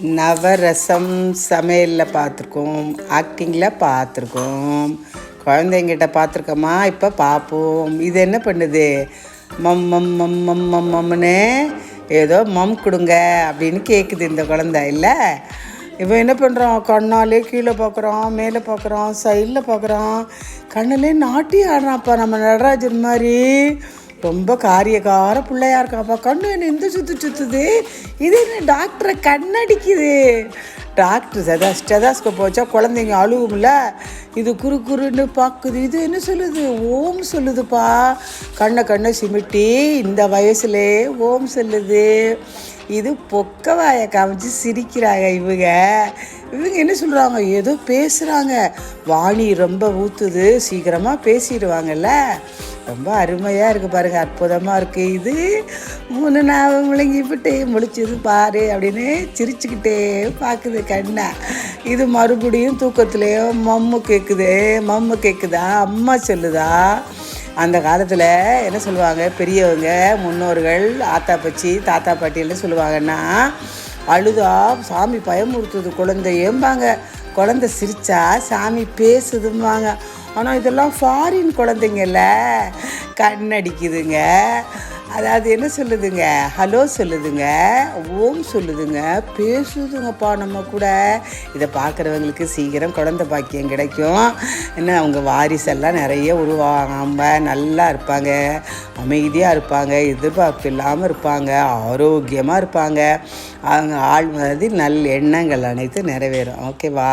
நவரசம் சமையலில் பார்த்துருக்கோம் ஆக்டிங்கில் பார்த்துருக்கோம் குழந்தைங்கிட்ட பார்த்துருக்கோமா இப்போ பார்ப்போம் இது என்ன பண்ணுது? மம் மம் மம் மம் மம் மம்னு ஏதோ மம் கொடுங்க அப்படின்னு கேட்குது இந்த குழந்தை. இல்லை? இப்போ என்ன பண்ணுறோம் கண்ணாலே கீழே பார்க்குறோம் மேலே பார்க்குறோம் சைடில் பார்க்குறோம் கண்ணிலே நாட்டி ஆடுறான்ப்பா நம்ம நடராஜன் மாதிரி. ரொம்ப காரியக்கார பிள்ளையா இருக்காப்பா கண்ணு என்ன இந்த சுத்து சுத்துது. இது என்ன டாக்டரை கண்ணடிக்குது. டாக்டர் செதா ஸ்டெதாஸ்கோப் வச்சா குழந்தைங்க அழுகும்ல. இது குறு குறுன்னு பார்க்குது இது என்ன சொல்லுது? ஓம் சொல்லுதுப்பா. கண்ணை கண்ணை சிமிட்டி இந்த வயசுலே ஓம் சொல்லுது. இது பொக்கவாயை காமிச்சு சிரிக்கிறாங்க இவங்க. இவங்க என்ன சொல்கிறாங்க ஏதோ பேசுகிறாங்க வாணி ரொம்ப ஊற்றுது சீக்கிரமாக பேசிடுவாங்கல்ல. ரொம்ப அருமையாக இருக்குது பாருங்கள் அற்புதமாக இருக்குது இது மூணு நாள் முழுங்கிவிட்டு முழிச்சது பாரு அப்படின்னு சிரிச்சுக்கிட்டே பார்க்குது கண்ணை. இது மறுபடியும் தூக்கத்துலேயோ மம்மு கேட்குது மம்மு கேட்குதா அம்மா சொல்லுதா? அந்த காலத்தில் என்ன சொல்லுவாங்க? பெரியவங்க முன்னோர்கள் ஆத்தா பச்சி தாத்தா பாட்டியெல்லாம் சொல்லுவாங்கன்னா அழுதா சாமி பயமுறுத்துது குழந்தையம்பாங்க குழந்தை சிரித்தா சாமி பேசுதும்பாங்க. ஆனால் இதெல்லாம் ஃபாரின் குழந்தைங்கல்ல. கண்ணடிக்குதுங்க. அதாவது என்ன சொல்லுதுங்க? ஹலோ சொல்லுதுங்க. ஓம் சொல்லுதுங்க. பேசுதுங்கப்பா நம்ம கூட. இதை பார்க்குறவங்களுக்கு சீக்கிரம் குழந்த பாக்கியம் கிடைக்கும். என்ன அவங்க வாரிசெல்லாம் நிறைய உருவாகாம நல்லா இருப்பாங்க. அமைதியாக இருப்பாங்க. எதிர்பார்ப்பு இல்லாமல் இருப்பாங்க. ஆரோக்கியமாக இருப்பாங்க. அவங்க ஆள் மாதிரி நல்ல எண்ணங்கள் அனைத்தும் நிறைவேறும். ஓகேவா?